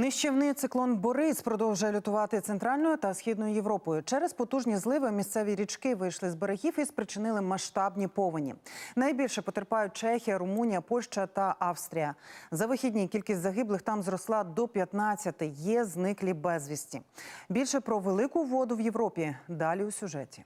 Нищівний циклон Борис продовжує лютувати центральною та східною Європою. Через потужні зливи місцеві річки вийшли з берегів і спричинили масштабні повені. Найбільше потерпають Чехія, Румунія, Польща та Австрія. За вихідні кількість загиблих там зросла до 15. Є зниклі безвісті. Більше про велику воду в Європі далі у сюжеті.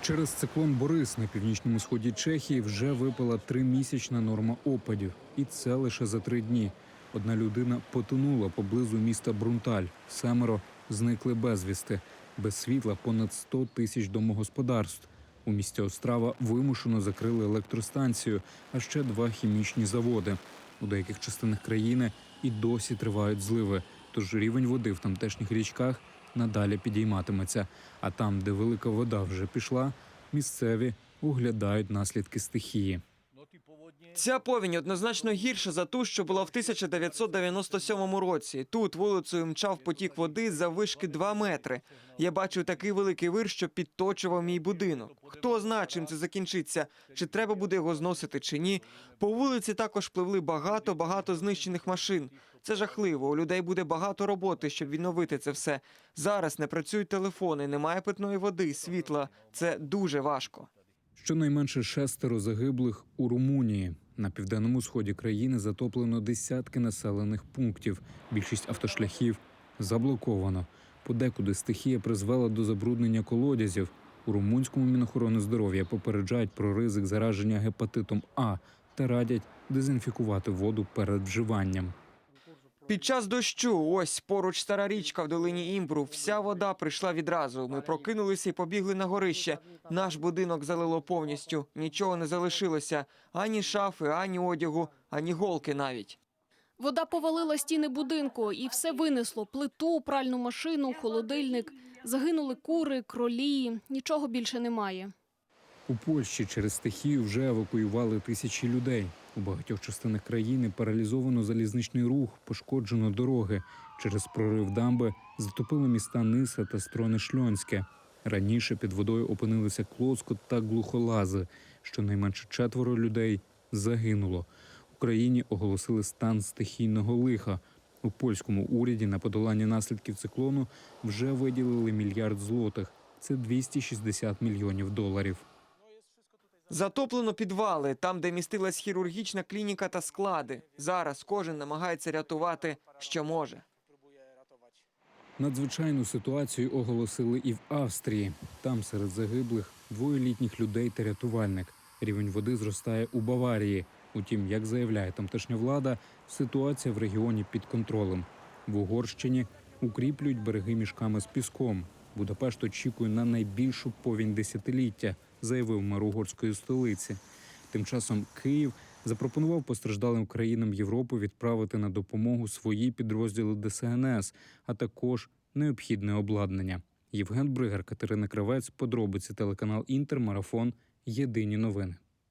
Через циклон Борис на північному сході Чехії вже випала тримісячна норма опадів, і це лише за три дні. Одна людина потонула поблизу міста Брунталь. Семеро зникли безвісти. Без світла понад 100 тисяч домогосподарств. У місті Острава вимушено закрили електростанцію, а ще два хімічні заводи. У деяких частинах країни і досі тривають зливи. Тож рівень води в тамтешніх річках надалі підійматиметься. А там, де велика вода вже пішла, місцеві оглядають наслідки стихії. Ця повінь однозначно гірша за ту, що була в 1997 році. Тут вулицею мчав потік води за вишки 2 метри. Я бачив такий великий вир, що підточував мій будинок. Хто знає, чим це закінчиться, чи треба буде його зносити, чи ні. По вулиці також пливли багато багато знищених машин. Це жахливо. У людей буде багато роботи, щоб відновити це все. Зараз не працюють телефони, немає питної води, світла. Це дуже важко. Щонайменше шестеро загиблих у Румунії. На південному сході країни затоплено десятки населених пунктів. Більшість автошляхів заблоковано. Подекуди стихія призвела до забруднення колодязів. У румунському мінохорони здоров'я попереджають про ризик зараження гепатитом А та радять дезінфікувати воду перед вживанням. Під час дощу, ось поруч стара річка в долині Імбру. Вся вода прийшла відразу. Ми прокинулися і побігли на горище. Наш будинок залило повністю. Нічого не залишилося: ані шафи, ані одягу, ані голки навіть. Вода повалила стіни будинку і все винесло: плиту, пральну машину, холодильник. Загинули кури, кролі. Нічого більше немає. У Польщі через стихію вже евакуювали тисячі людей. У багатьох частинах країни паралізовано залізничний рух, пошкоджено дороги. Через прорив дамби затопили міста Ниса та Строне Шльонське. Раніше під водою опинилися Клоцкот та Глухолази. Щонайменше четверо людей загинуло. В країні оголосили стан стихійного лиха. У польському уряді на подолання наслідків циклону вже виділили мільярд злотих. Це 260 мільйонів доларів. Затоплено підвали, там, де містилась хірургічна клініка та склади. Зараз кожен намагається рятувати, що може. Надзвичайну ситуацію оголосили і в Австрії. Там серед загиблих двоє літніх людей та рятувальник. Рівень води зростає у Баварії. Утім, як заявляє тамтешня влада, ситуація в регіоні під контролем. В Угорщині укріплюють береги мішками з піском. Будапешт очікує на найбільшу повінь десятиліття, заявив мер угорської столиці. Тим часом Київ запропонував постраждалим країнам Європи відправити на допомогу свої підрозділи ДСНС, а також необхідне обладнання. Євген Бригар, Катерина Кравець, подробиці телеканал Інтер, марафон. Єдині новини.